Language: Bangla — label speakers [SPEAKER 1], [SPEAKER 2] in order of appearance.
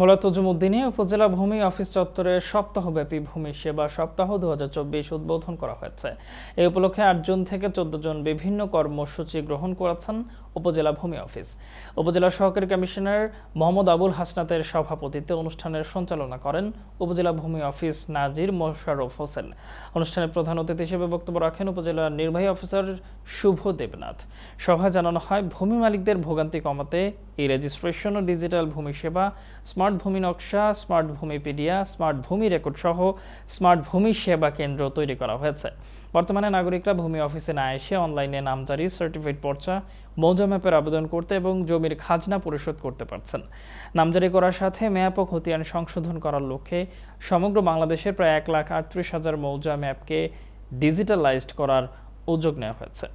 [SPEAKER 1] মোলাত জুমুদ্দিনে উপজেলা ভূমি অফিস চত্বরে সপ্তাহব্যাপী ভূমি সেবা সপ্তাহ দুহাজার চব্বিশ উদ্বোধন করা হয়েছে। এই উপলক্ষে আট জন থেকে চোদ্দ জন বিভিন্ন কর্মসূচি গ্রহণ করেছেন উপজেলা ভূমি অফিস। উপজেলা সহকারী কমিশনার মোহাম্মদ আবুল হাসনাতের সভাপতিত্বে অনুষ্ঠানের সঞ্চালনা করেন উপজেলা ভূমি অফিস নাজির মোশাররফ হোসেন। অনুষ্ঠানে প্রধান অতিথি হিসেবে বক্তব্য রাখেন উপজেলা নির্বাহী অফিসার শুভ দেবনাথ। সভায় জানানো হয়, ভূমি মালিকদের ভোগান্তি কমাতে এই রেজিস্ট্রেশন ও ডিজিটাল ভূমি সেবা স্মার্ট ভূমি নকশা স্মার্ট ভূমিপিডিয়া স্মার্ট ভূমি রেকর্ড সহ স্মার্ট ভূমি সেবা কেন্দ্র তৈরি করা হয়েছে। বর্তমানে নাগরিকরা ভূমি অফিসে না এসে অনলাইনে নামজারি সার্টিফিকেট পর্চা, মৌজা ম্যাপের আবেদন করতে এবং জমির খাজনা পরিশোধ করতে পারছেন। নামজারি করার সাথে ম্যাপ ও খতিয়ান সংশোধন করার লক্ষ্যে সমগ্র বাংলাদেশের প্রায় এক লাখ আটত্রিশ হাজার মৌজা ম্যাপকে ডিজিটালাইজড করার উদ্যোগ নেওয়া হয়েছে।